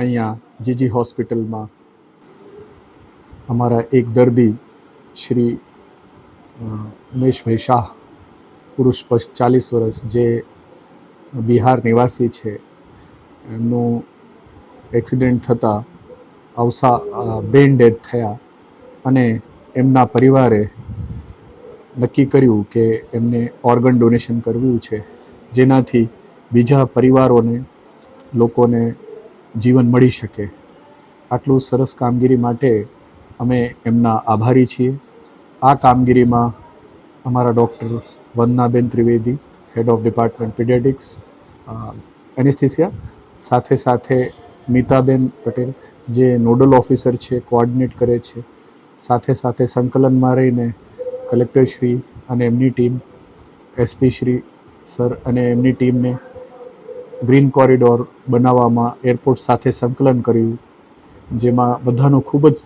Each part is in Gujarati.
અહીંયા જીજી હોસ્પિટલમાં અમારા એક દર્દી, શ્રી ઉમેશભાઈ શાહ, પુરુષ પચ ચાલીસ વર્ષ, જે બિહાર નિવાસી છે. એમનું એક્સિડન્ટ થતાં અવસા બ્રેન ડેથ થયા અને એમના પરિવારે નક્કી કર્યું કે એમને ઓર્ગન ડોનેશન કરવું છે. જેનાથી બીજા પરિવારોને, લોકોને જીવન મળી શકે. આટલું સરસ કામગીરી માટે અમે એમના આભારી છીએ. આ કામગીરીમાં અમારા doctor Vandanaben Trivedi, head of department pediatrics anaesthesia, સાથે સાથે મીતાબેન પટેલ, જે નોડલ ઓફિસર છે, કોઓર્ડિનેટ કરે છે. સાથે સાથે સંકલનમાં રહીને કલેક્ટર શ્રી અને એમની ટીમ, એસપી શ્રી સર અને એમની ટીમને ગ્રીન કોરિડોર બનાવવામાં એરપોર્ટ સાથે સંકલન કર્યું, જેમાં બધાનું ખૂબ જ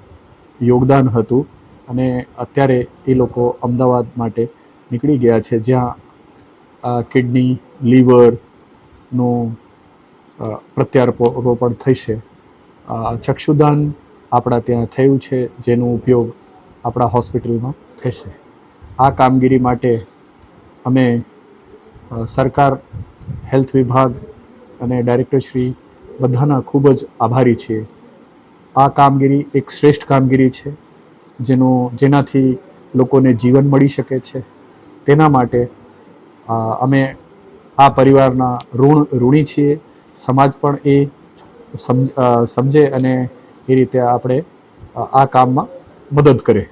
યોગદાન હતું અને અત્યારે એ લોકો અમદાવાદ માટે નીકળી ગયા છે, જ્યાં કિડની, લીવરનું પ્રત્યારોપણ થશે. ચક્ષુદાન આપણા ત્યાં થયું છે, જેનો ઉપયોગ આપણા હોસ્પિટલમાં થશે. આ કામગીરી માટે અમે સરકાર, હેલ્થ વિભાગ અને ડાયરેક્ટરશ્રી બધાના ખૂબ જ આભારી છીએ આ કામગીરી એક શ્રેષ્ઠ કામગીરી છે, જેનો જેનાથી લોકોને જીવન મળી શકે છે. તેના માટે અમે આ પરિવારના ઋણ, ઋણી છીએ. સમાજ પણ એ સમ સમજે અને એ રીતે આપણે આ કામમાં મદદ કરે.